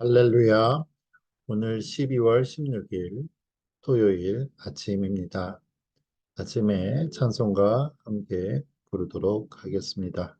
할렐루야. 오늘 12월 16일 토요일 아침입니다. 아침에 찬송과 함께 부르도록 하겠습니다.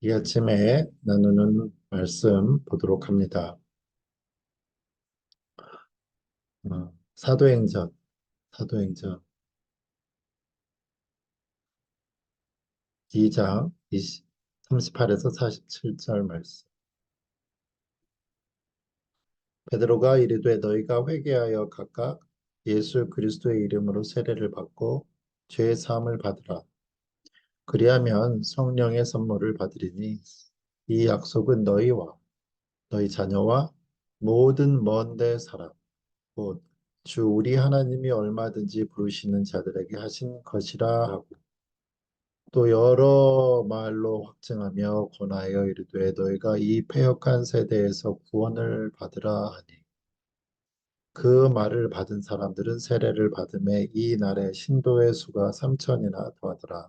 이 아침에 나누는 말씀 보도록 합니다. 어, 사도행전, 사도행전 2장 20, 38에서 47절 말씀. 베드로가 이르되 너희가 회개하여 각각 예수 그리스도의 이름으로 세례를 받고 죄의 사함을 받으라. 그리하면 성령의 선물을 받으리니 이 약속은 너희와 너희 자녀와 모든 먼데 사람 곧 주 우리 하나님이 얼마든지 부르시는 자들에게 하신 것이라 하고 또 여러 말로 확증하며 권하여 이르되 너희가 이 패역한 세대에서 구원을 받으라 하니 그 말을 받은 사람들은 세례를 받음에 이 날에 신도의 수가 삼천이나 더하더라.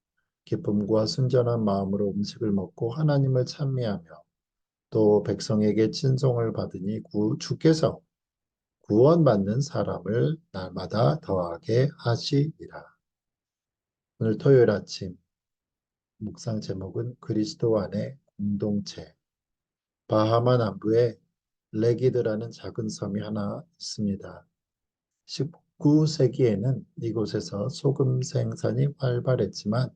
기쁨과 순전한 마음으로 음식을 먹고 하나님을 찬미하며 또 백성에게 친송을 받으니 구, 주께서 구원받는 사람을 날마다 더하게 하시리라. 오늘 토요일 아침 묵상 제목은 그리스도 안의 공동체. 바하마 남부에 레기드라는 작은 섬이 하나 있습니다. 19세기에는 이곳에서 소금 생산이 활발했지만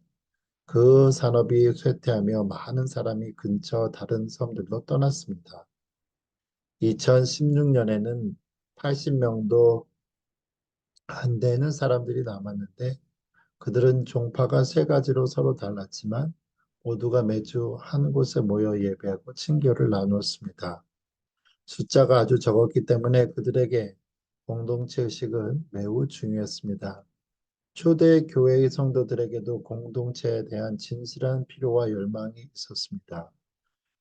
그 산업이 쇠퇴하며 많은 사람이 근처 다른 섬들로 떠났습니다. 2016년에는 80명도 안 되는 사람들이 남았는데 그들은 종파가 세 가지로 서로 달랐지만 모두가 매주 한 곳에 모여 예배하고 친교를 나누었습니다. 숫자가 아주 적었기 때문에 그들에게 공동체 의식은 매우 중요했습니다. 초대 교회의 성도들에게도 공동체에 대한 진실한 필요와 열망이 있었습니다.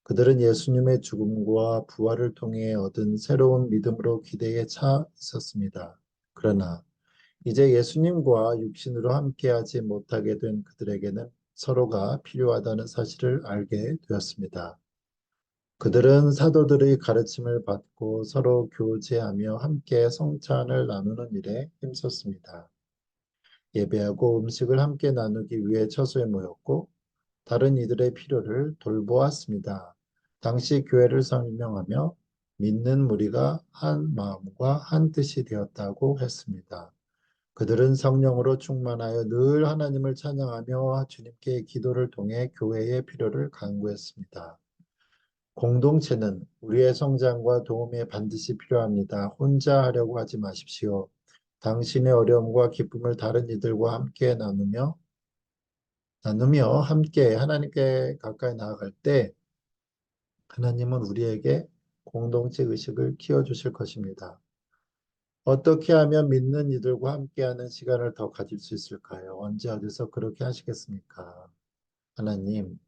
그들은 예수님의 죽음과 부활을 통해 얻은 새로운 믿음으로 기대에 차 있었습니다. 그러나 이제 예수님과 육신으로 함께하지 못하게 된 그들에게는 서로가 필요하다는 사실을 알게 되었습니다. 그들은 사도들의 가르침을 받고 서로 교제하며 함께 성찬을 나누는 일에 힘썼습니다. 예배하고 음식을 함께 나누기 위해 처소에 모였고 다른 이들의 필요를 돌보았습니다. 당시 교회를 설명하며 믿는 무리가 한 마음과 한 뜻이 되었다고 했습니다. 그들은 성령으로 충만하여 늘 하나님을 찬양하며 주님께 기도를 통해 교회의 필요를 간구했습니다. 공동체는 우리의 성장과 도움에 반드시 필요합니다. 혼자 하려고 하지 마십시오. 당신의 어려움과 기쁨을 다른 이들과 함께 나누며 나누며 함께 하나님께 가까이 나아갈 때 하나님은 우리에게 공동체 의식을 키워주실 것입니다. 어떻게 하면 믿는 이들과 함께하는 시간을 더 가질 수 있을까요? 언제 어디서 그렇게 하시겠습니까? 하나님,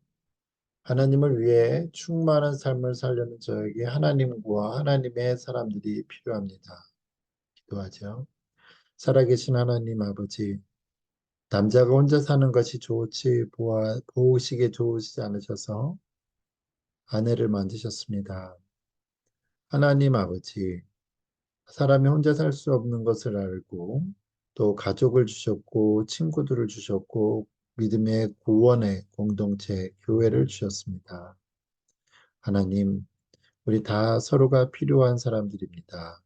하나님을 위해 충만한 삶을 살려는 저에게 하나님과 하나님의 사람들이 필요합니다. 기도하죠. 살아계신 하나님 아버지, 남자가 혼자 사는 것이 좋지 보아, 보시기에 좋으시지 않으셔서 아내를 만드셨습니다. 하나님 아버지, 사람이 혼자 살 수 없는 것을 알고 또 가족을 주셨고 친구들을 주셨고 믿음의 구원의 공동체, 교회를 주셨습니다. 하나님, 우리 다 서로가 필요한 사람들입니다.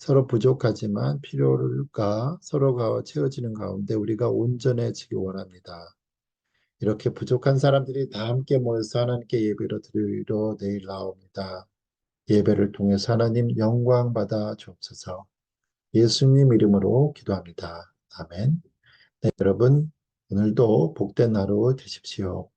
서로 부족하지만 필요가 서로가 채워지는 가운데 우리가 온전해지기 원합니다. 이렇게 부족한 사람들이 다 함께 모여서 하나님께 예배를 드리러 내일 나옵니다. 예배를 통해서 하나님 영광 받아 주옵소서. 예수님 이름으로 기도합니다. 아멘. 네, 여러분 오늘도 복된 하루 되십시오.